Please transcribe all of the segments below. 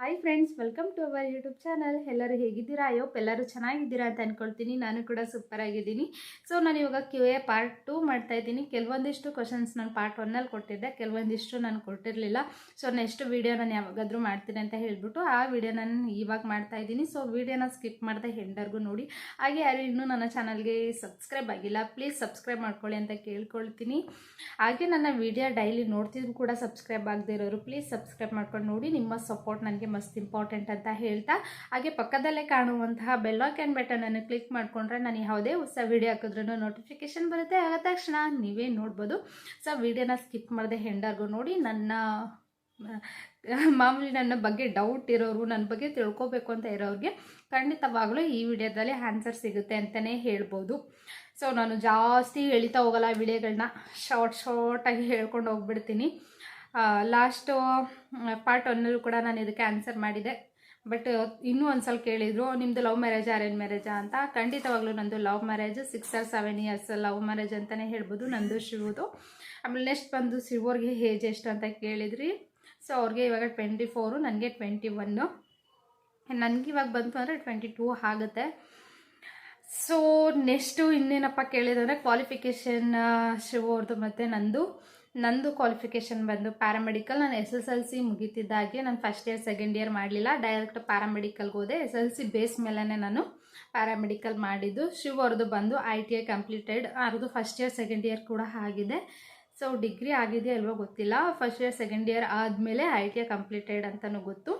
Hi friends welcome to our YouTube channel ಎಲ್ಲರೂ ಹೇಗಿದ್ದೀರಾ? ಅಯ್ಯೋಪ್ ಎಲ್ಲರೂ ಚೆನ್ನಾಗಿದ್ದೀರಾ ಅಂತ ಅಂದ್ಕೊಳ್ತೀನಿ ನಾನು ಕೂಡ ಸೂಪರ್ ಆಗಿದ್ದೀನಿ. ಸೊ ನಾನು ಇವಾಗ ಕ್ಯೂ ಎ ಪಾರ್ಟ್ ಟು ಮಾಡ್ತಾ ಇದ್ದೀನಿ. ಕೆಲವೊಂದಿಷ್ಟು ಕ್ವಶನ್ಸ್ ನಾನು ಪಾರ್ಟ್ ಒನ್ನಲ್ಲಿ ಕೊಟ್ಟಿದ್ದೆ. ಕೆಲವೊಂದಿಷ್ಟು ನಾನು ಕೊಟ್ಟಿರಲಿಲ್ಲ. ಸೊ ನೆಕ್ಸ್ಟ್ ವೀಡಿಯೋ ನಾನು ಯಾವಾಗಾದರೂ ಮಾಡ್ತೀನಿ ಅಂತ ಹೇಳಿಬಿಟ್ಟು ಆ ವಿಡಿಯೋ ನಾನು ಇವಾಗ ಮಾಡ್ತಾ ಇದ್ದೀನಿ. ಸೊ ವೀಡಿಯೋನ ಸ್ಕಿಪ್ ಮಾಡಿದೆ ಹೆಂಡರ್ಗೂ ನೋಡಿ. ಹಾಗೆ ಯಾರು ಇನ್ನೂ ನನ್ನ ಚಾನಲ್ಗೆ ಸಬ್ಸ್ಕ್ರೈಬ್ ಆಗಿಲ್ಲ ಪ್ಲೀಸ್ ಸಬ್ಸ್ಕ್ರೈಬ್ ಮಾಡ್ಕೊಳ್ಳಿ ಅಂತ ಕೇಳ್ಕೊಳ್ತೀನಿ. ಹಾಗೆ ನನ್ನ ವಿಡಿಯೋ ಡೈಲಿ ನೋಡ್ತಿದ್ರು ಕೂಡ ಸಬ್ಸ್ಕ್ರೈಬ್ ಆಗದೆ ಇರೋರು ಪ್ಲೀಸ್ ಸಬ್ಸ್ಕ್ರೈಬ್ ಮಾಡ್ಕೊಂಡು ನೋಡಿ. ನಿಮ್ಮ ಸಪೋರ್ಟ್ ನನಗೆ ಮಸ್ತ್ ಇಂಪಾರ್ಟೆಂಟ್ ಅಂತ ಹೇಳ್ತಾ, ಹಾಗೆ ಪಕ್ಕದಲ್ಲೇ ಕಾಣುವಂತಹ button ಅನ್ನು ಕ್ಲಿಕ್ ಮಾಡಿಕೊಂಡ್ರೆ ನಾನು ಯಾವುದೇ ಹೊಸ ವಿಡಿಯೋ ಹಾಕಿದ್ರೂ ನೋಟಿಫಿಕೇಶನ್ ಬರುತ್ತೆ. ಆದ ತಕ್ಷಣ ನೀವೇ ನೋಡ್ಬೋದು. ಸೊ ವಿಡಿಯೋನ ಸ್ಕಿಪ್ ಮಾಡದೆ ಹೆಂಡರ್ಗೂ ನೋಡಿ ನನ್ನ ಮಾಮೂಲಿ ನನ್ನ ಬಗ್ಗೆ ಡೌಟ್ ಇರೋರು, ನನ್ನ ಬಗ್ಗೆ ತಿಳ್ಕೊಬೇಕು ಅಂತ ಇರೋರಿಗೆ ಖಂಡಿತವಾಗ್ಲೂ ಈ ವಿಡಿಯೋದಲ್ಲಿ ಆನ್ಸರ್ ಸಿಗುತ್ತೆ ಅಂತಲೇ ಹೇಳ್ಬೋದು. ಸೊ ನಾನು ಜಾಸ್ತಿ ಎಳಿತಾ ಹೋಗಲ್ಲ ವಿಡಿಯೋಗಳನ್ನ ಶಾರ್ಟ್ ಶಾರ್ಟಾಗಿ ಹೇಳ್ಕೊಂಡು ಹೋಗ್ಬಿಡ್ತೀನಿ. ಲಾಸ್ಟು ಪಾರ್ಟ್ ಒನ್ನಲ್ಲೂ ಕೂಡ ನಾನು ಇದಕ್ಕೆ ಆನ್ಸರ್ ಮಾಡಿದೆ. ಬಟ್ ಇನ್ನೂ ಒಂದು ಸಲ ಕೇಳಿದರು ನಿಮ್ಮದು ಲವ್ ಮ್ಯಾರೇಜ್ ಅರೇಂಜ್ ಮ್ಯಾರೇಜಾ ಅಂತ. ಖಂಡಿತವಾಗ್ಲೂ ನಂದು love marriage six or seven years love marriage ಅಂತಲೇ ಹೇಳ್ಬೋದು, ನಂದು, ಶಿವದು. ಆಮೇಲೆ ನೆಕ್ಸ್ಟ್ ಬಂದು ಶಿವರ್ಗೆ ಏಜ್ ಎಷ್ಟು ಅಂತ ಕೇಳಿದ್ರಿ. ಸೊ ಅವ್ರಿಗೆ ಇವಾಗ ಟ್ವೆಂಟಿ ಫೋರು ನನಗೆ ಟ್ವೆಂಟಿ ಒನ್ನು ನನಗೆ ಇವಾಗ ಬಂತು ಅಂದರೆ ಟ್ವೆಂಟಿ ಟೂ ಆಗುತ್ತೆ. ಸೊ ನೆಕ್ಸ್ಟು ಇನ್ನೇನಪ್ಪ ಕೇಳಿದ್ರೆ ಕ್ವಾಲಿಫಿಕೇಷನ್ ಶಿವ ಅವ್ರದ್ದು ಮತ್ತು ನಂದು. ನಂದು ಕ್ವಾಲಿಫಿಕೇಷನ್ ಬಂದು ಪ್ಯಾರಾಮೆಡಿಕಲ್ ನಾನು ಎಸ್ ಎಸ್ ಎಲ್ ಸಿ ಮುಗಿತಿದ್ದಾಗೆ ನಾನು ಫಸ್ಟ್ ಇಯರ್ ಸೆಕೆಂಡ್ ಇಯರ್ ಮಾಡಲಿಲ್ಲ. ಡೈರೆಕ್ಟ್ ಪ್ಯಾರಾಮೆಡಿಕಲ್ಗೆ ಹೋದೆ. ಎಸ್ ಎಲ್ ಸಿ ಬೇಸ್ ಮೇಲೇ ನಾನು ಪ್ಯಾರಾಮೆಡಿಕಲ್ ಮಾಡಿದ್ದು. ಶಿವ್ ಅವ್ರದ್ದು ಬಂದು ಐ ಟಿ ಐ ಕಂಪ್ಲೀಟೆಡ್ ಅವ್ರದ್ದು ಫಸ್ಟ್ ಇಯರ್ ಸೆಕೆಂಡ್ ಇಯರ್ ಕೂಡ ಆಗಿದೆ. ಸೊ ಡಿಗ್ರಿ ಆಗಿದೆಯಾ ಅಲ್ವೋ ಗೊತ್ತಿಲ್ಲ. ಫಸ್ಟ್ ಇಯರ್ ಸೆಕೆಂಡ್ ಇಯರ್ ಆದಮೇಲೆ ಐ ಟಿ ಐ ಕಂಪ್ಲೀಟೆಡ್ ಅಂತಲೂ ಗೊತ್ತು.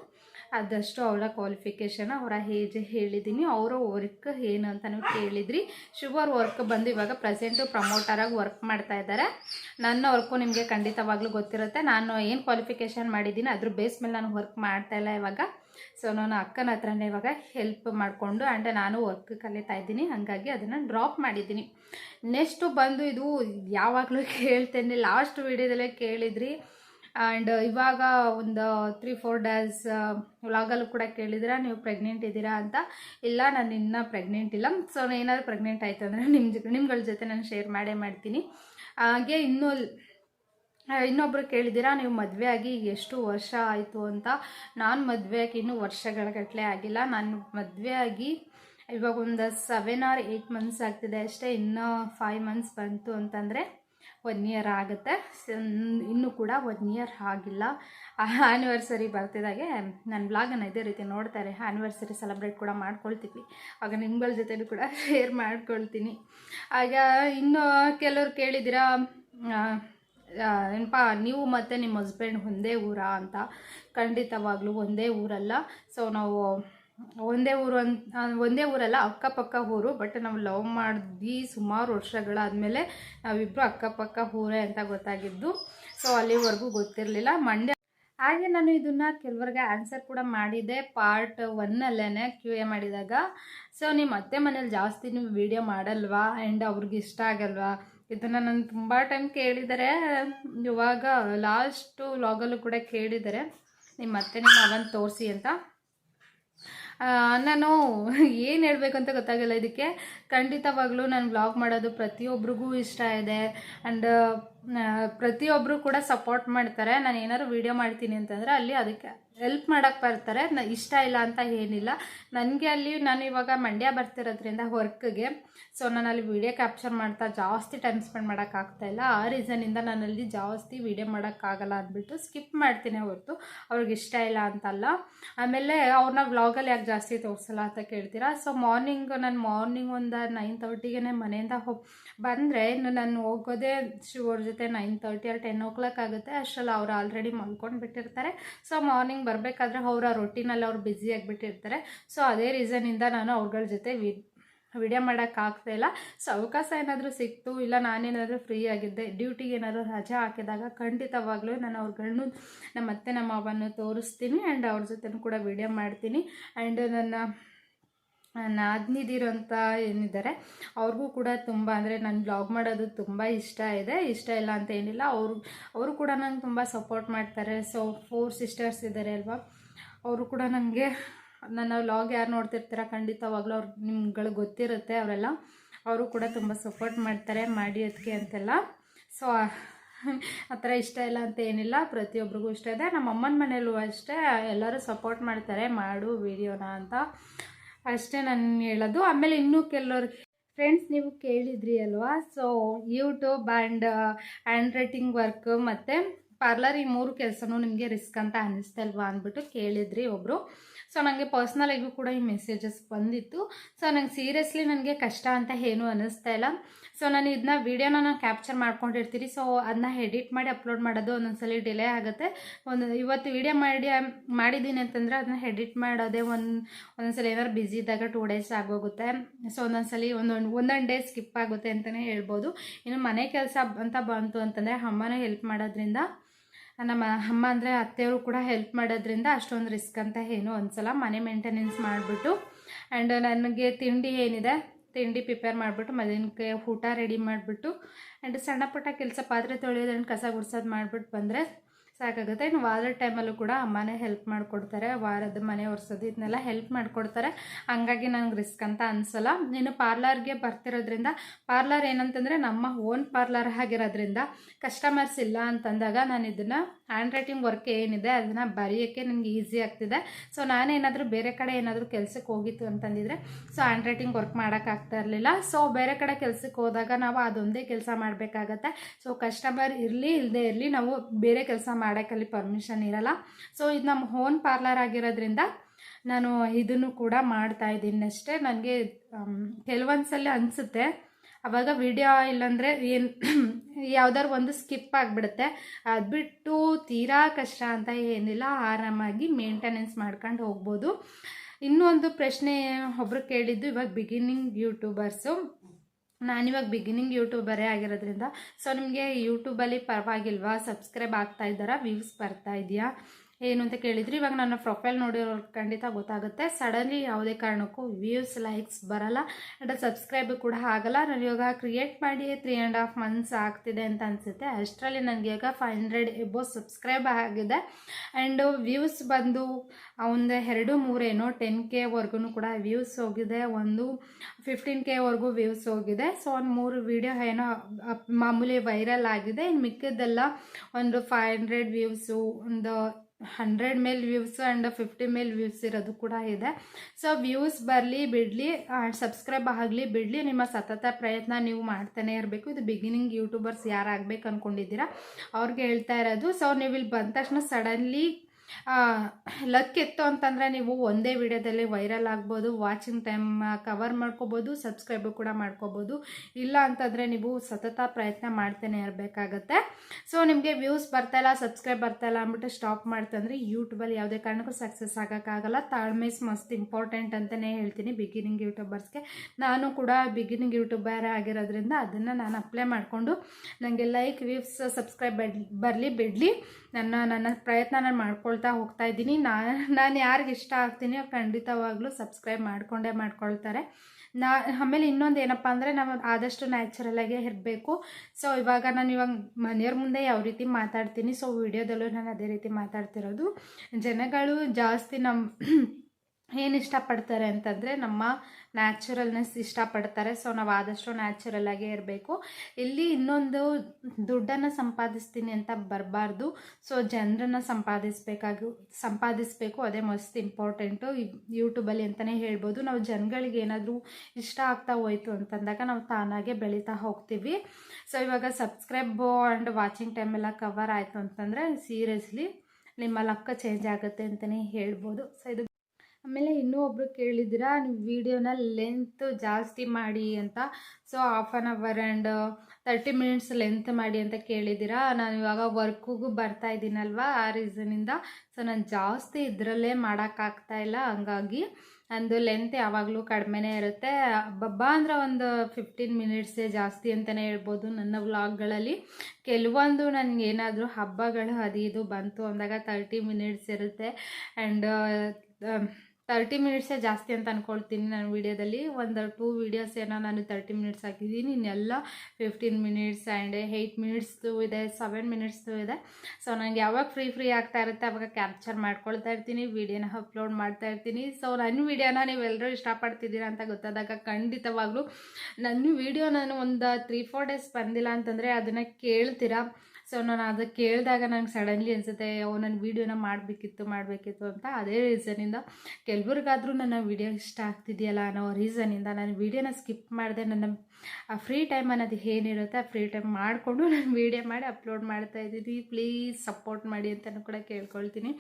ಅದಷ್ಟು ಅವರ ಕ್ವಾಲಿಫಿಕೇಷನ್ ಅವರ ಏಜ್ ಹೇಳಿದ್ದೀನಿ. ಅವರ ವರ್ಕ್ ಏನು ಅಂತಲೂ ಕೇಳಿದ್ರಿ. ಶುಗರ್ ವರ್ಕ್ ಬಂದು ಇವಾಗ ಪ್ರೆಸೆಂಟು ಪ್ರಮೋಟರಾಗಿ ವರ್ಕ್ ಮಾಡ್ತಾ ಇದ್ದಾರೆ. ನನ್ನ ವರ್ಕು ನಿಮಗೆ ಖಂಡಿತವಾಗ್ಲೂ ಗೊತ್ತಿರುತ್ತೆ. ನಾನು ಏನು ಕ್ವಾಲಿಫಿಕೇಷನ್ ಮಾಡಿದ್ದೀನಿ ಅದ್ರ ಬೇಸ್ ಮೇಲೆ ನಾನು ವರ್ಕ್ ಮಾಡ್ತಾ ಇಲ್ಲ ಇವಾಗ. ಸೊ ನಾನು ಅಕ್ಕನ ಹತ್ರನೇ ಇವಾಗ ಹೆಲ್ಪ್ ಮಾಡಿಕೊಂಡು ಆ್ಯಂಡ್ ನಾನು ವರ್ಕ್ ಕಲಿತಾ ಇದ್ದೀನಿ. ಹಾಗಾಗಿ ಅದನ್ನು ಡ್ರಾಪ್ ಮಾಡಿದ್ದೀನಿ. ನೆಕ್ಸ್ಟು ಬಂದು ಇದು ಯಾವಾಗಲೂ ಕೇಳ್ತೇನೆ. ಲಾಸ್ಟ್ ವೀಡಿಯೋದಲ್ಲೇ ಕೇಳಿದ್ರಿ. ಆ್ಯಂಡ್ ಇವಾಗ ಒಂದು ತ್ರೀ ಫೋರ್ ಡೇಸ್ ವ್ಲಾಗಲ್ಲೂ ಕೂಡ ಕೇಳಿದ್ರೆ, ನೀವು ಪ್ರೆಗ್ನೆಂಟ್ ಇದ್ದೀರಾ ಅಂತ. ಇಲ್ಲ, ನಾನು ಇನ್ನೂ ಪ್ರೆಗ್ನೆಂಟ್ ಇಲ್ಲ. ಸೊ ಏನಾದರೂ ಪ್ರೆಗ್ನೆಂಟ್ ಆಯಿತು ಅಂದರೆ ನಿಮ್ಮ ಜೊತೆ ನಿಮ್ಗಳ ಜೊತೆ ನಾನು ಶೇರ್ ಮಾಡೇ ಮಾಡ್ತೀನಿ. ಹಾಗೆ ಇನ್ನೂ ಇನ್ನೊಬ್ಬರು ಕೇಳಿದ್ದೀರಾ ನೀವು ಮದುವೆ ಆಗಿ ಎಷ್ಟು ವರ್ಷ ಆಯಿತು ಅಂತ. ನಾನು ಮದುವೆ ಆಗಿ ಇನ್ನೂ ವರ್ಷಗಳ ಗಟ್ಟಲೆ ಆಗಿಲ್ಲ. ನಾನು ಮದುವೆ ಆಗಿ ಇವಾಗ ಒಂದು ಸೆವೆನ್ ಆರ್ ಏಯ್ಟ್ ಮಂತ್ಸ್ ಆಗ್ತಿದೆ ಅಷ್ಟೇ. ಇನ್ನೂ ಫೈವ್ ಮಂತ್ಸ್ ಬಂತು ಅಂತಂದರೆ ಒನ್ ಇಯರ್ ಆಗುತ್ತೆ. ಇನ್ನೂ ಕೂಡ ಒನ್ ಇಯರ್ ಆಗಿಲ್ಲ. ಆ್ಯನಿವರ್ಸರಿ ಬರ್ತಿದ್ದಾಗೆ ನನ್ನ ಬ್ಲಾಗನ್ನು ಇದೇ ರೀತಿ ನೋಡ್ತಾರೆ ಆ್ಯನಿವರ್ಸರಿ ಸೆಲೆಬ್ರೇಟ್ ಕೂಡ ಮಾಡ್ಕೊಳ್ತೀವಿ. ಆಗ ನಿಮ್ಗಳ ಜೊತೆಲೂ ಕೂಡ ಶೇರ್ ಮಾಡ್ಕೊಳ್ತೀನಿ. ಆಗ ಇನ್ನು ಕೆಲವ್ರು ಆ, ಏನಪ್ಪ ನೀವು ಮತ್ತು ನಿಮ್ಮ ಹಸ್ಬೆಂಡ್ ಒಂದೇ ಊರಾ ಅಂತ? ಖಂಡಿತವಾಗ್ಲೂ ಒಂದೇ ಊರಲ್ಲ. ಸೊ ನಾವು ಒಂದೇ ಊರು ಅಂತ ಒಂದೇ ಊರಲ್ಲ, ಅಕ್ಕಪಕ್ಕ ಊರು ಬಟ್ ನಾವು ಲವ್ ಮಾಡಿದ್ವಿ ಸುಮಾರು ವರ್ಷಗಳಾದಮೇಲೆ ನಾವಿಬ್ಬರು ಅಕ್ಕಪಕ್ಕ ಊರೇ ಅಂತ ಗೊತ್ತಾಗಿದ್ದು. ಸೊ ಅಲ್ಲಿವರೆಗೂ ಗೊತ್ತಿರಲಿಲ್ಲ. ಮಂಡ್ಯ ಹಾಗೆ ನಾನು ಇದನ್ನು ಕೆಲವರಿಗೆ ಆನ್ಸರ್ ಕೂಡ ಮಾಡಿದ್ದೆ ಪಾರ್ಟ್ ಒನ್ನಲ್ಲೇ ಕ್ಯೂ ಎ ಮಾಡಿದಾಗ. ಸೊ ನಿಮ್ಮ ಅತ್ತೆ ಮನೇಲಿ ಜಾಸ್ತಿ ನೀವು ವೀಡಿಯೋ ಮಾಡಲ್ವಾ? ಆ್ಯಂಡ್ ಅವ್ರಿಗೆ ಇಷ್ಟ ಆಗಲ್ವಾ? ಇದನ್ನು ನಾನು ತುಂಬ ಟೈಮ್ ಕೇಳಿದ್ದಾರೆ ಇವಾಗ ಲಾಸ್ಟು ವ್ಲಾಗಲ್ಲೂ ಕೂಡ ಕೇಳಿದ್ದಾರೆ ನಿಮ್ಮ ಅತ್ತೆ ನಿಮ್ಮ ಅವನ್ ತೋರಿಸಿ ಅಂತ. ನಾನು ಏನು ಹೇಳಬೇಕು ಅಂತ ಗೊತ್ತಾಗಲ್ಲ. ಇದಕ್ಕೆ ಖಂಡಿತವಾಗ್ಲೂ ನಾನು ವ್ಲಾಗ್ ಮಾಡೋದು ಪ್ರತಿಯೊಬ್ಬರಿಗೂ ಇಷ್ಟ ಇದೆ. ಆ್ಯಂಡ್ ಪ್ರತಿಯೊಬ್ಬರು ಕೂಡ ಸಪೋರ್ಟ್ ಮಾಡ್ತಾರೆ. ನಾನು ಏನಾದ್ರು ವೀಡಿಯೋ ಮಾಡ್ತೀನಿ ಅಂತಂದರೆ ಅಲ್ಲಿ ಅದಕ್ಕೆ ಹೆಲ್ಪ್ ಮಾಡೋಕ್ಕೆ ಬರ್ತಾರೆ. ಇಷ್ಟ ಇಲ್ಲ ಅಂತ ಏನಿಲ್ಲ. ನನಗೆ ಅಲ್ಲಿ ನಾನು ಇವಾಗ ಮಂಡ್ಯ ಬರ್ತಿರೋದ್ರಿಂದ ವರ್ಕ್ಗೆ ಸೊ ನಾನು ಅಲ್ಲಿ ವೀಡಿಯೋ ಕ್ಯಾಪ್ಚರ್ ಮಾಡ್ತಾ ಜಾಸ್ತಿ ಟೈಮ್ ಸ್ಪೆಂಡ್ ಮಾಡೋಕ್ಕಾಗ್ತಾಯಿಲ್ಲ ಆ ರೀಸನಿಂದ ಅಲ್ಲಿ ಜಾಸ್ತಿ ವೀಡಿಯೋ ಮಾಡೋಕ್ಕಾಗಲ್ಲ ಅಂದ್ಬಿಟ್ಟು ಸ್ಕಿಪ್ ಮಾಡ್ತೀನಿ ಹೊರತು. ಅವ್ರಿಗೆ ಇಷ್ಟ ಇಲ್ಲ ಅಂತಲ್ಲ. ಆಮೇಲೆ ಅವ್ರನ್ನ ವ್ಲಾಗಲ್ಲಿ ಯಾಕೆ ಜಾಸ್ತಿ ತೋರಿಸಲ್ಲ ಅಂತ ಕೇಳ್ತೀರಾ? ಸೊ ಮಾರ್ನಿಂಗ್ ನಾನು ಮಾರ್ನಿಂಗ್ ಒಂದು ನೈನ್ ತರ್ಟಿಗೆ ಮನೆಯಿಂದ ಹೋಗಿ ಬಂದರೆ ಇನ್ನು ನಾನು ಹೋಗೋದೇ ಶಿವವ್ರ ಜೊತೆ ನೈನ್ ತರ್ಟಿ ಅಲ್ಲಿ ಟೆನ್ ಓ ಕ್ಲಾಕ್ ಆಗುತ್ತೆ, ಅಷ್ಟರಲ್ಲಿ ಅವ್ರು ಆಲ್ರೆಡಿ ಮಲ್ಕೊಂಡು ಬಿಟ್ಟಿರ್ತಾರೆ. ಸೊ ಮಾರ್ನಿಂಗ್ ಬರಬೇಕಾದ್ರೆ ಅವರ ರೊಟ್ಟಿನಲ್ಲಿ ಅವ್ರು ಬ್ಯುಸಿ ಆಗಿಬಿಟ್ಟಿರ್ತಾರೆ. ಸೊ ಅದೇ ರೀಸನಿಂದ ನಾನು ಅವ್ರಗಳ ಜೊತೆ ವಿ ವಿಡಿಯೋ ಮಾಡೋಕ್ಕಾಗ್ತಾ ಇಲ್ಲ. ಸೊ ಅವಕಾಶ ಏನಾದರೂ ಸಿಕ್ತು, ಇಲ್ಲ ನಾನೇನಾದರೂ ಫ್ರೀ ಆಗಿದ್ದೆ ಡ್ಯೂಟಿಗೆ ಏನಾದರೂ ರಜೆ ಹಾಕಿದಾಗ ಖಂಡಿತವಾಗ್ಲೂ ನಾನು ಅವ್ರುಗಳನ್ನು ನಮ್ಮ ಅತ್ತೆ ನಮ್ಮ ಅವನ್ನು ತೋರಿಸ್ತೀನಿ ಆ್ಯಂಡ್ ಅವ್ರ ಜೊತೆನೂ ಕೂಡ ವಿಡಿಯೋ ಮಾಡ್ತೀನಿ. ಆ್ಯಂಡ್ ನನ್ನ ನಾದ್ನಿದಿರು ಅಂತ ಏನಿದ್ದಾರೆ, ಅವ್ರಿಗೂ ಕೂಡ ತುಂಬ, ಅಂದರೆ ನಾನು ಬ್ಲಾಗ್ ಮಾಡೋದು ತುಂಬ ಇಷ್ಟ ಇದೆ. ಇಷ್ಟ ಇಲ್ಲ ಅಂತ ಏನಿಲ್ಲ. ಅವರು ಅವರು ಕೂಡ ನಂಗೆ ತುಂಬ ಸಪೋರ್ಟ್ ಮಾಡ್ತಾರೆ. ಸೊ ಫೋರ್ ಸಿಸ್ಟರ್ಸ್ ಇದ್ದಾರೆ ಅಲ್ವಾ? ಅವರು ಕೂಡ ನನಗೆ ನನ್ನ ವ್ಲಾಗ್ ಯಾರು ನೋಡ್ತಿರ್ತೀರ? ಖಂಡಿತವಾಗಲೂ ಅವ್ರು, ನಿಮ್ಗಳು ಗೊತ್ತಿರುತ್ತೆ ಅವರೆಲ್ಲ. ಅವರು ಕೂಡ ತುಂಬ ಸಪೋರ್ಟ್ ಮಾಡ್ತಾರೆ ಮಾಡಿ ಅದಕ್ಕೆ ಅಂತೆಲ್ಲ. ಸೊ ಆ ಥರ ಇಷ್ಟ ಇಲ್ಲ ಅಂತ ಏನಿಲ್ಲ. ಪ್ರತಿಯೊಬ್ರಿಗೂ ಇಷ್ಟ ಇದೆ. ನಮ್ಮ ಅಮ್ಮನ ಮನೇಲೂ ಅಷ್ಟೇ. ಎಲ್ಲರೂ ಸಪೋರ್ಟ್ ಮಾಡ್ತಾರೆ. ಮಾಡು ವಿಡಿಯೋನ ಅಂತ. ಅಷ್ಟೇ ನಾನು ಹೇಳೋದು. ಆಮೇಲೆ ಇನ್ನೂ ಕೆಲವರು ಫ್ರೆಂಡ್ಸ್ ನೀವು ಕೇಳಿದ್ರಿ ಅಲ್ವಾ? So YouTube and handwriting work ಮತ್ತು ಪಾರ್ಲರ್ ಈ ಮೂರು ಕೆಲಸನೂ ನಿಮಗೆ ರಿಸ್ಕ್ ಅಂತ ಅನ್ನಿಸ್ತಲ್ವಾ ಅಂದ್ಬಿಟ್ಟು ಕೇಳಿದ್ರಿ ಒಬ್ಬರು ಸೊ ನನಗೆ ಪರ್ಸ್ನಲಾಗೂ ಕೂಡ ಈ ಮೆಸೇಜಸ್ ಬಂದಿತ್ತು. ಸೊ ನಂಗೆ ಸೀರಿಯಸ್ಲಿ ನನಗೆ ಕಷ್ಟ ಅಂತ ಏನೂ ಅನ್ನಿಸ್ತಾ ಇಲ್ಲ. ಸೊ ನಾನು ಇದನ್ನ ವೀಡಿಯೋನ ನಾನು ಕ್ಯಾಪ್ಚರ್ ಮಾಡ್ಕೊಂಡಿರ್ತೀನಿ. ಸೊ ಅದನ್ನ ಎಡಿಟ್ ಮಾಡಿ ಅಪ್ಲೋಡ್ ಮಾಡೋದು ಒಂದೊಂದ್ಸಲಿ ಡಿಲೇ ಆಗುತ್ತೆ. ಒಂದು ಇವತ್ತು ವೀಡಿಯೋ ಮಾಡಿ ಮಾಡಿದ್ದೀನಿ ಅಂತಂದರೆ ಅದನ್ನ ಎಡಿಟ್ ಮಾಡೋದೇ ಒಂದು, ಒಂದೊಂದ್ಸಲ ಏನಾದ್ರು ಬ್ಯುಸಿ ಇದ್ದಾಗ ಟೂ ಡೇಸ್ ಆಗೋಗುತ್ತೆ. ಸೊ ಒಂದೊಂದ್ಸಲಿ ಒಂದೊಂದು ಒಂದೊಂದು ಡೇ ಸ್ಕಿಪ್ ಆಗುತ್ತೆ ಅಂತಲೇ ಹೇಳ್ಬೋದು. ಇನ್ನು ಮನೆ ಕೆಲಸ ಅಂತ ಬಂತು ಅಂತಂದರೆ ಅಮ್ಮನೇ ಹೆಲ್ಪ್ ಮಾಡೋದ್ರಿಂದ ನಮ್ಮ ಅಮ್ಮ ಅಂದರೆ ಅತ್ತೆಯವರು ಕೂಡ ಹೆಲ್ಪ್ ಮಾಡೋದ್ರಿಂದ ಅಷ್ಟೊಂದು ರಿಸ್ಕ್ ಅಂತ ಏನು ಅನಿಸಲ್ಲ ಮನೆ ಮೇಂಟೆನೆನ್ಸ್ ಮಾಡಿಬಿಟ್ಟು ಆ್ಯಂಡ್ ನನಗೆ ತಿಂಡಿ ಏನಿದೆ, ತಿಂಡಿ ಪ್ರಿಪೇರ್ ಮಾಡಿಬಿಟ್ಟು ಮಧ್ಯಾಹ್ನಕ್ಕೆ ಊಟ ರೆಡಿ ಮಾಡಿಬಿಟ್ಟು ಆ್ಯಂಡ್ ಸಣ್ಣ ಪುಟ್ಟ ಕೆಲಸ ಪಾತ್ರೆ ತೊಳೆಯೋದ್ರಿಂದ ಕಸ ಗುಡ್ಸೋದು ಮಾಡಿಬಿಟ್ಟು ಬಂದರೆ ಸಾಕಾಗುತ್ತೆ. ಇನ್ನು ವಾರದ ಟೈಮಲ್ಲೂ ಕೂಡ ಅಮ್ಮನೇ ಹೆಲ್ಪ್ ಮಾಡಿಕೊಡ್ತಾರೆ. ವಾರದ ಮನೆ ಒರೆಸೋದು ಇದನ್ನೆಲ್ಲ ಹೆಲ್ಪ್ ಮಾಡಿಕೊಡ್ತಾರೆ. ಹಂಗಾಗಿ ನನಗೆ ರಿಸ್ಕ್ ಅಂತ ಅನಿಸಲ್ಲ. ಇನ್ನು ಪಾರ್ಲರ್ಗೆ ಬರ್ತಿರೋದ್ರಿಂದ ಪಾರ್ಲರ್ ಏನಂತಂದರೆ ನಮ್ಮ ಓನ್ ಪಾರ್ಲರ್ ಆಗಿರೋದ್ರಿಂದ ಕಸ್ಟಮರ್ಸ್ ಇಲ್ಲ ಅಂತಂದಾಗ ನಾನು ಇದನ್ನು ಹ್ಯಾಂಡ್ ರೈಟಿಂಗ್ ವರ್ಕ್ ಏನಿದೆ, ಅದನ್ನು ಬರೆಯೋಕ್ಕೆ ನನಗೆ ಈಸಿ ಆಗ್ತಿದೆ. ಸೊ ನಾನೇನಾದರೂ ಬೇರೆ ಕಡೆ ಏನಾದರೂ ಕೆಲಸಕ್ಕೆ ಹೋಗಿತ್ತು ಅಂತಂದಿದ್ರೆ ಸೊ ಹ್ಯಾಂಡ್ ರೈಟಿಂಗ್ ವರ್ಕ್ ಮಾಡೋಕ್ಕಾಗ್ತಾ ಇರಲಿಲ್ಲ. ಸೊ ಬೇರೆ ಕಡೆ ಕೆಲಸಕ್ಕೆ ಹೋದಾಗ ನಾವು ಅದೊಂದೇ ಕೆಲಸ ಮಾಡಬೇಕಾಗತ್ತೆ. ಸೊ ಕಸ್ಟಮರ್ ಇರಲಿ ಇಲ್ಲದೆ ಇರಲಿ, ನಾವು ಬೇರೆ ಕೆಲಸ ಮಾಡೋಕ್ಕಲ್ಲಿ ಪರ್ಮಿಷನ್ ಇರಲ್ಲ. ಸೊ ಇದು ನಮ್ಮ ಹೋನ್ ಪಾರ್ಲರ್ ಆಗಿರೋದ್ರಿಂದ ನಾನು ಇದನ್ನು ಕೂಡ ಮಾಡ್ತಾ ಇದ್ದೀನಿ ಅಷ್ಟೇ. ನನಗೆ ಕೆಲವೊಂದು ಸಲ ಅನಿಸುತ್ತೆ. ಅವಾಗ ವಿಡಿಯೋ ಇಲ್ಲಾಂದರೆ ಏನು ಯಾವ್ದಾದ್ರು ಒಂದು ಸ್ಕಿಪ್ ಆಗಿಬಿಡುತ್ತೆ. ಅದು ಬಿಟ್ಟು ತೀರಾ ಕಷ್ಟ ಅಂತ ಏನಿಲ್ಲ, ಆರಾಮಾಗಿ ಮೇಂಟೆನೆನ್ಸ್ ಮಾಡ್ಕೊಂಡು ಹೋಗ್ಬೋದು. ಇನ್ನೊಂದು ಪ್ರಶ್ನೆ ಒಬ್ರು ಕೇಳಿದ್ದು, ಇವಾಗ ಬಿಗಿನಿಂಗ್ ಯೂಟ್ಯೂಬರ್ಸು ನಾನಿವಾಗ ಬಿಗಿನಿಂಗ್ ಯೂಟ್ಯೂಬರೇ ಆಗಿರೋದ್ರಿಂದ ಸೊ ನಿಮಗೆ ಯೂಟ್ಯೂಬಲ್ಲಿ ಪರವಾಗಿಲ್ವಾ? ಸಬ್ಸ್ಕ್ರೈಬ್ ಆಗ್ತಾ ಇದ್ದಾರಾ? ವ್ಯೂಸ್ ಬರ್ತಾ ಇದೆಯಾ? ಏನು ಅಂತ ಕೇಳಿದ್ರು, ಇವಾಗ ನನ್ನ ಪ್ರೊಫೈಲ್ ನೋಡಿರೋ ಖಂಡಿತ ಗೊತ್ತಾಗುತ್ತೆ. ಸಡನ್ಲಿ ಯಾವುದೇ ಕಾರಣಕ್ಕೂ ವ್ಯೂಸ್ ಲೈಕ್ಸ್ ಬರಲ್ಲ. ಆ್ಯಂಡ್ ಸಬ್ಸ್ಕ್ರೈಬ್ ಕೂಡ ಆಗಲ್ಲ. ನಾನು ಇವಾಗ ಕ್ರಿಯೇಟ್ ಮಾಡಿ ತ್ರೀ ಆ್ಯಂಡ್ ಹಾಫ್ ಮಂತ್ಸ್ ಆಗ್ತಿದೆ ಅಂತ ಅನಿಸುತ್ತೆ. ಅಷ್ಟರಲ್ಲಿ ನನಗೆ ಈಗ ಫೈವ್ ಹಂಡ್ರೆಡ್ ಎಬೋ ಸಬ್ಸ್ಕ್ರೈಬ್ ಆಗಿದೆ. ಆ್ಯಂಡ್ ವ್ಯೂಸ್ ಬಂದು ಒಂದು ಎರಡು ಮೂರೇನೋ ಟೆನ್ ಕೆವರೆಗೂ ಕೂಡ ವ್ಯೂಸ್ ಹೋಗಿದೆ. ಒಂದು ಫಿಫ್ಟೀನ್ ಕೆವರೆಗೂ ವ್ಯೂಸ್ ಹೋಗಿದೆ. ಸೊ ಒಂದು ಮೂರು ವಿಡಿಯೋ ಏನೋ ಮಾಮೂಲಿ ವೈರಲ್ ಆಗಿದೆ. ಇನ್ನು ಮಿಕ್ಕಿದ್ದೆಲ್ಲ ಒಂದು ಫೈವ್ ಹಂಡ್ರೆಡ್ ವ್ಯೂಸು ಒಂದು ಹಂಡ್ರೆಡ್ ಮೇಲ್ ವ್ಯೂಸ್ ಆ್ಯಂಡ್ ಫಿಫ್ಟಿ ಮೇಲ್ ವ್ಯೂಸ್ ಇರೋದು ಕೂಡ ಇದೆ. ಸೊ ವ್ಯೂಸ್ ಬರಲಿ, ಬಿಡಲಿ ಸಬ್ಸ್ಕ್ರೈಬ್ ಆಗಲಿ, ಬಿಡಲಿ, ನಿಮ್ಮ ಸತತ ಪ್ರಯತ್ನ ನೀವು ಮಾಡ್ತಾನೆ ಇರಬೇಕು. ಇದು ಬಿಗಿನಿಂಗ್ ಯೂಟ್ಯೂಬರ್ಸ್ ಯಾರು ಆಗ್ಬೇಕು ಅಂದ್ಕೊಂಡಿದ್ದೀರಾ ಅವ್ರಿಗೆ ಹೇಳ್ತಾ ಇರೋದು. ಸೊ ನೀವು ಇಲ್ಲಿ ಬಂದ ತಕ್ಷಣ ಸಡನ್ಲಿ ಲಕ್ ಎತ್ತು ಅಂತಂದರೆ ನೀವು ಒಂದೇ ವಿಡಿಯೋದಲ್ಲಿ ವೈರಲ್ ಆಗ್ಬೋದು ವಾಚಿಂಗ್ ಟೈಮ್ ಕವರ್ ಮಾಡ್ಕೋಬೋದು ಸಬ್ಸ್ಕ್ರೈಬು ಕೂಡ ಮಾಡ್ಕೋಬೋದು. ಇಲ್ಲ ಅಂತಂದರೆ ನೀವು ಸತತ ಪ್ರಯತ್ನ ಮಾಡ್ತಾನೆ ಇರಬೇಕಾಗತ್ತೆ. ಸೊ ನಿಮಗೆ ವ್ಯೂಸ್ ಬರ್ತಾಯಿಲ್ಲ ಸಬ್ಸ್ಕ್ರೈಬ್ ಬರ್ತಾಯಿಲ್ಲ ಅಂದ್ಬಿಟ್ಟು ಸ್ಟಾಪ್ ಮಾಡ್ತಂದ್ರೆ ಯೂಟ್ಯೂಬಲ್ಲಿ ಯಾವುದೇ ಕಾರಣಕ್ಕೂ ಸಕ್ಸಸ್ ಆಗೋಕ್ಕಾಗಲ್ಲ. ತಾಳ್ಮೆ ಮಸ್ತ್ ಇಂಪಾರ್ಟೆಂಟ್ ಅಂತಲೇ ಹೇಳ್ತೀನಿ ಬಿಗಿನಿಂಗ್ ಯೂಟ್ಯೂಬರ್ಸ್ಗೆ ನಾನು ಕೂಡ ಬಿಗಿನಿಂಗ್ ಯೂಟ್ಯೂಬರ್ ಆಗಿರೋದ್ರಿಂದ ಅದನ್ನು ನಾನು ಅಪ್ಲೈ ಮಾಡಿಕೊಂಡು ನನಗೆ ಲೈಕ್ ವ್ಯೂಸ್ ಸಬ್ಸ್ಕ್ರೈಬ್ ಬರಲಿ, ಬಿಡಲಿ. ನನ್ನ ನನ್ನ ಪ್ರಯತ್ನ ನಾನು ಮಾಡ್ಕೊಳ್ತಾ ಹೋಗ್ತಾ ಇದ್ದೀನಿ. ನಾನು ನಾನು ಯಾರಿಗೆ ಇಷ್ಟ ಆಗ್ತೀನಿ ಖಂಡಿತವಾಗ್ಲೂ ಸಬ್ಸ್ಕ್ರೈಬ್ ಮಾಡಿಕೊಂಡೇ ಮಾಡ್ಕೊಳ್ತಾರೆ. ನಾ, ಆಮೇಲೆ ಇನ್ನೊಂದು ಏನಪ್ಪ ಅಂದರೆ ನಾವು ಆದಷ್ಟು ನ್ಯಾಚುರಲಾಗೇ ಇರಬೇಕು. ಸೊ ಇವಾಗ ನಾನು ಇವಾಗ ಮನೆಯವ್ರ ಮುಂದೆ ಯಾವ ರೀತಿ ಮಾತಾಡ್ತೀನಿ ಸೊ ವಿಡಿಯೋದಲ್ಲೂ ನಾನು ಅದೇ ರೀತಿ ಮಾತಾಡ್ತಿರೋದು. ಜನಗಳು ಜಾಸ್ತಿ ನಮ್ಮ ಏನು ಇಷ್ಟಪಡ್ತಾರೆ ಅಂತಂದರೆ ನಮ್ಮ ನ್ಯಾಚುರಲ್ನೆಸ್ ಇಷ್ಟಪಡ್ತಾರೆ. ಸೊ ನಾವು ಆದಷ್ಟು ನ್ಯಾಚುರಲ್ ಆಗೇ ಇರಬೇಕು. ಇಲ್ಲಿ ಇನ್ನೊಂದು ದುಡ್ಡನ್ನು ಸಂಪಾದಿಸ್ತೀನಿ ಅಂತ ಬರಬಾರ್ದು. ಸೊ ಜನರನ್ನು ಸಂಪಾದಿಸ್ಬೇಕಾಗಿ, ಸಂಪಾದಿಸ್ಬೇಕು. ಅದೇ ಮಸ್ತ್ ಇಂಪಾರ್ಟೆಂಟು. ಯೂಟ್ಯೂಬಲ್ಲಿ ಅಂತಲೇ ಹೇಳ್ಬೋದು. ನಾವು ಜನಗಳಿಗೆ ಏನಾದರೂ ಇಷ್ಟ ಆಗ್ತಾ ಹೋಯ್ತು ಅಂತಂದಾಗ ನಾವು ತಾನಾಗೆ ಬೆಳೀತಾ ಹೋಗ್ತೀವಿ. ಸೊ ಇವಾಗ ಸಬ್ಸ್ಕ್ರೈಬ್ ಆ್ಯಂಡ್ ವಾಚಿಂಗ್ ಟೈಮ್ ಎಲ್ಲ ಕವರ್ ಆಯಿತು ಅಂತಂದರೆ ಸೀರಿಯಸ್ಲಿ ನಿಮ್ಮ ಲಕ್ಕ ಚೇಂಜ್ ಆಗುತ್ತೆ ಅಂತಲೇ ಹೇಳ್ಬೋದು. ಸೊ ಇದು ಆಮೇಲೆ ಇನ್ನೂ ಒಬ್ಬರು ಕೇಳಿದ್ದೀರಾ, ನೀವು ವಿಡಿಯೋನ ಲೆಂತ್ ಜಾಸ್ತಿ ಮಾಡಿ ಅಂತ. So half an hour and thirty minutes length ಮಾಡಿ ಅಂತ ಕೇಳಿದ್ದೀರಾ. ನಾನು ಇವಾಗ ವರ್ಕಿಗೂ ಬರ್ತಾ ಇದ್ದೀನಲ್ವ ಆ ರೀಸನಿಂದ ಸೊ ನಾನು ಜಾಸ್ತಿ ಇದರಲ್ಲೇ ಮಾಡೋಕ್ಕಾಗ್ತಾ ಇಲ್ಲ, ಹಂಗಾಗಿ ನಂದು ಲೆಂತ್ ಯಾವಾಗಲೂ ಕಡಿಮೆನೇ ಇರುತ್ತೆ. ಬಬ್ಬ ಅಂದರೆ ಒಂದು ಫಿಫ್ಟೀನ್ ಮಿನಿಟ್ಸೇ ಜಾಸ್ತಿ ಅಂತಲೇ ಹೇಳ್ಬೋದು ನನ್ನ ವ್ಲಾಗ್ಗಳಲ್ಲಿ ಕೆಲವೊಂದು ನನಗೆ ಏನಾದರೂ ಹಬ್ಬಗಳು ಅದು ಇದು ಬಂತು ಅಂದಾಗ ತರ್ಟಿ ಮಿನಿಟ್ಸ್ ಇರುತ್ತೆ. ಆ್ಯಂಡ್ ತರ್ಟಿ ಮಿನಿಟ್ಸೇ ಜಾಸ್ತಿ ಅಂತ ಅಂದ್ಕೊಳ್ತೀನಿ ನಾನು ವೀಡಿಯೋದಲ್ಲಿ. ಒಂದು ಟೂ ವೀಡಿಯೋಸ್ ಏನೋ ನಾನು ತರ್ಟಿ ಮಿನಿಟ್ಸ್ ಹಾಕಿದ್ದೀನಿ. ಇನ್ನೆಲ್ಲ ಫಿಫ್ಟೀನ್ ಮಿನಿಟ್ಸ್ ಆ್ಯಂಡ್ ಏಯ್ಟ್ ಮಿನಿಟ್ಸ್ದು ಇದೆ ಸೆವೆನ್ ಮಿನಿಟ್ಸ್ದು ಇದೆ. ಸೊ ನನಗೆ ಯಾವಾಗ ಫ್ರೀ ಫ್ರೀ ಆಗ್ತಾ ಇರುತ್ತೆ ಅವಾಗ ಕ್ಯಾಪ್ಚರ್ ಮಾಡ್ಕೊಳ್ತಾ ಇರ್ತೀನಿ ವೀಡಿಯೋನ ಅಪ್ಲೋಡ್ ಮಾಡ್ತಾ ಇರ್ತೀನಿ. ಸೊ ನನ್ನ ವೀಡಿಯೋನ ನೀವೆಲ್ಲರೂ ಇಷ್ಟಪಡ್ತಿದ್ದೀರಾ ಅಂತ ಗೊತ್ತಾದಾಗ ಖಂಡಿತವಾಗ್ಲೂ ನನ್ನ ವೀಡಿಯೋ ನಾನು ಒಂದು ತ್ರೀ ಫೋರ್ ಡೇಸ್ ಬಂದಿಲ್ಲ ಅಂತಂದರೆ ಅದನ್ನು ಕೇಳ್ತೀರಾ? ಸೊ ನಾನು ಅದು ಕೇಳಿದಾಗ ನಂಗೆ ಸಡನ್ಲಿ ಅನಿಸುತ್ತೆ, ಓ ನನ್ನ ವೀಡಿಯೋನ ಮಾಡಬೇಕಿತ್ತು ಮಾಡಬೇಕಿತ್ತು ಅಂತ ಅದೇ ರೀಸನಿಂದ ಕೆಲವ್ರಿಗಾದರೂ ನನ್ನ ವೀಡಿಯೋ ಇಷ್ಟ ಆಗ್ತಿದೆಯಲ್ಲ ಅನ್ನೋ ರೀಸನಿಂದ ನಾನು ವೀಡಿಯೋನ ಸ್ಕಿಪ್ ಮಾಡಿದೆ ನನ್ನ ಆ ಫ್ರೀ ಟೈಮ್ ಅನ್ನೋದು ಏನಿರುತ್ತೆ, ಆ ಫ್ರೀ ಟೈಮ್ ಮಾಡಿಕೊಂಡು ನಾನು ವೀಡಿಯೋ ಮಾಡಿ ಅಪ್ಲೋಡ್ ಮಾಡ್ತಾ ಇದ್ದೀನಿ. ಪ್ಲೀಸ್ ಸಪೋರ್ಟ್ ಮಾಡಿ ಅಂತಲೂ ಕೂಡ ಕೇಳ್ಕೊಳ್ತೀನಿ.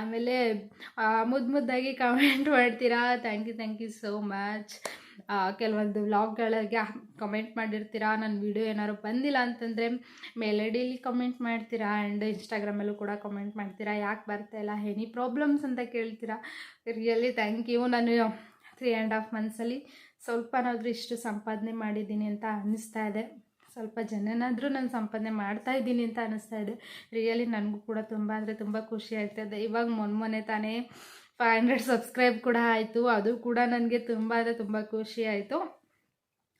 ಆಮೇಲೆ ಮುದ್ದು ಮುದ್ದಾಗಿ ಕಮೆಂಟ್ ಮಾಡ್ತೀರಾ? Thank you thank you so much ಕೆಲವೊಂದು ವ್ಲಾಗ್ಗಳಿಗೆ ಕಮೆಂಟ್ ಮಾಡಿರ್ತೀರಾ? ನನ್ನ ವೀಡಿಯೋ ಏನಾದ್ರು ಬಂದಿಲ್ಲ ಅಂತಂದರೆ ಮೇಲಡಿಲಿ ಕಮೆಂಟ್ ಮಾಡ್ತೀರಾ? ಆ್ಯಂಡ್ ಇನ್ಸ್ಟಾಗ್ರಾಮಲ್ಲೂ ಕೂಡ ಕಮೆಂಟ್ ಮಾಡ್ತೀರಾ? ಯಾಕೆ ಬರ್ತಾ ಇಲ್ಲ? ಎನಿ ಪ್ರಾಬ್ಲಮ್ಸ್ ಅಂತ ಕೇಳ್ತೀರಾ? ರಿಯಲಿ ಥ್ಯಾಂಕ್ ಯು ನಾನು ತ್ರೀ ಆ್ಯಂಡ್ ಹಾಫ್ ಮಂತ್ಸಲ್ಲಿ ಸ್ವಲ್ಪನಾದರೂ ಇಷ್ಟು ಸಂಪಾದನೆ ಮಾಡಿದ್ದೀನಿ ಅಂತ ಅನ್ನಿಸ್ತಾ ಇದೆ. ಸ್ವಲ್ಪ ಜನನಾದರೂ ನಾನು ಸಂಪಾದನೆ ಮಾಡ್ತಾ ಇದ್ದೀನಿ ಅಂತ ಅನ್ನಿಸ್ತಾ ಇದೆ. ರಿಯಲಿ ನನಗೂ ಕೂಡ ತುಂಬ ಅಂದರೆ ತುಂಬ ಖುಷಿ ಆಗ್ತಾಯಿದೆ ಇವಾಗ ಮೊನ್ನೆ ಮೊನ್ನೆ ತಾನೇ ಫೈವ್ ಹಂಡ್ರೆಡ್ ಸಬ್ಸ್ಕ್ರೈಬ್ ಕೂಡ ಆಯಿತು. ಅದು ಕೂಡ ನನಗೆ ತುಂಬ ಅಂದರೆ ತುಂಬ ಖುಷಿ ಆಯಿತು.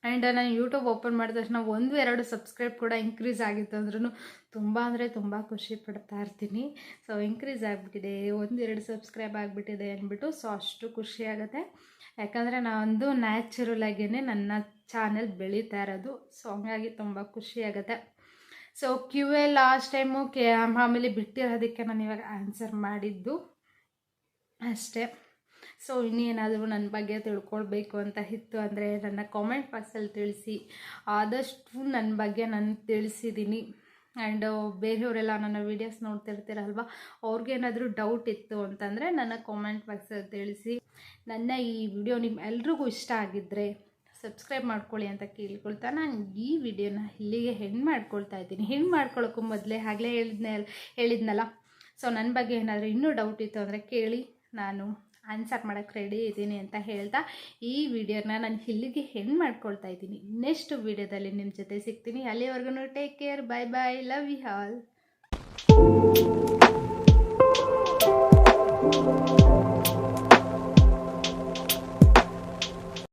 ಆ್ಯಂಡ್ ನಾನು ಯೂಟ್ಯೂಬ್ ಓಪನ್ ಮಾಡಿದ ತಕ್ಷಣ ಒಂದು ಎರಡು ಸಬ್ಸ್ಕ್ರೈಬ್ ಕೂಡ ಇನ್ಕ್ರೀಸ್ ಆಗಿತ್ತು ಅಂದ್ರೂ ತುಂಬ ಅಂದರೆ ತುಂಬ ಖುಷಿ ಪಡ್ತಾ ಇರ್ತೀನಿ. ಸೊ ಇನ್ಕ್ರೀಸ್ ಆಗಿಬಿಟ್ಟಿದೆ. ಒಂದು ಎರಡು ಸಬ್ಸ್ಕ್ರೈಬ್ ಆಗಿಬಿಟ್ಟಿದೆ ಅಂದ್ಬಿಟ್ಟು ಸೊ ಅಷ್ಟು ಖುಷಿ ಆಗುತ್ತೆ. ಯಾಕಂದರೆ ನಾನೊಂದು ನ್ಯಾಚುರಲ್ ಆಗೇ ನನ್ನ ಚಾನೆಲ್ ಬೆಳೀತಾ ಇರೋದು. ಸೊ ಹಂಗಾಗಿ ತುಂಬ ಖುಷಿ ಆಗುತ್ತೆ. So Q A last time K ಆಮೇಲೆ ಬಿಟ್ಟಿರೋದಕ್ಕೆ ನಾನು ಇವಾಗ ಆನ್ಸರ್ ಮಾಡಿದ್ದು. ಅಷ್ಟೇ. ಸೊ ಇನ್ನೇನಾದರೂ ನನ್ನ ಬಗ್ಗೆ ತಿಳ್ಕೊಳ್ಬೇಕು ಅಂತ ಇತ್ತು ಅಂದರೆ ನನ್ನ ಕಾಮೆಂಟ್ ಬಾಕ್ಸಲ್ಲಿ ತಿಳಿಸಿ. ಆದಷ್ಟು ನನ್ನ ಬಗ್ಗೆ ನಾನು ತಿಳಿಸಿದ್ದೀನಿ ಆ್ಯಂಡ್ ಬೇರೆಯವರೆಲ್ಲ ನನ್ನ ವೀಡಿಯೋಸ್ ನೋಡ್ತಿರ್ತೀರಲ್ವ ಅವ್ರಿಗೇನಾದರೂ ಡೌಟ್ ಇತ್ತು ಅಂತಂದರೆ ನನ್ನ ಕಾಮೆಂಟ್ ಬಾಕ್ಸಲ್ಲಿ ತಿಳಿಸಿ. ನನ್ನ ಈ ವಿಡಿಯೋ ನಿಮ್ಮ ಎಲ್ರಿಗೂ ಇಷ್ಟ ಆಗಿದ್ದರೆ ಸಬ್ಸ್ಕ್ರೈಬ್ ಮಾಡ್ಕೊಳ್ಳಿ ಅಂತ ಕೇಳ್ಕೊಳ್ತಾ ನಾನು ಈ ವಿಡಿಯೋನ ಇಲ್ಲಿಗೆ ಹೆಣ್ಣು ಮಾಡ್ಕೊಳ್ತಾ ಇದ್ದೀನಿ. ಹೆಣ್ಣು ಮಾಡ್ಕೊಳ್ಳೋಕ್ಕೂ ಮೊದಲೇ ಆಗಲೇ ಹೇಳಿದ್ನ ಹೇಳಿದ್ನಲ್ಲ. ಸೊ ನನ್ನ ಬಗ್ಗೆ ಏನಾದರೂ ಇನ್ನೂ ಡೌಟ್ ಇತ್ತು ಅಂದರೆ ಕೇಳಿ. ನಾನು ಆನ್ಸರ್ ಮಾಡೋಕ್ಕೆ ರೆಡಿ ಇದ್ದೀನಿ ಅಂತ ಹೇಳ್ತಾ ಈ ವಿಡಿಯೋನ ನಾನು ಇಲ್ಲಿಗೆ ಹೆಣ್ಣು ಮಾಡ್ಕೊಳ್ತಾ ಇದ್ದೀನಿ. ನೆಕ್ಸ್ಟ್ ವಿಡಿಯೋದಲ್ಲಿ ನಿಮ್ಮ ಜೊತೆ ಸಿಗ್ತೀನಿ. ಅಲ್ಲಿವರೆಗೂ take care bye bye love you all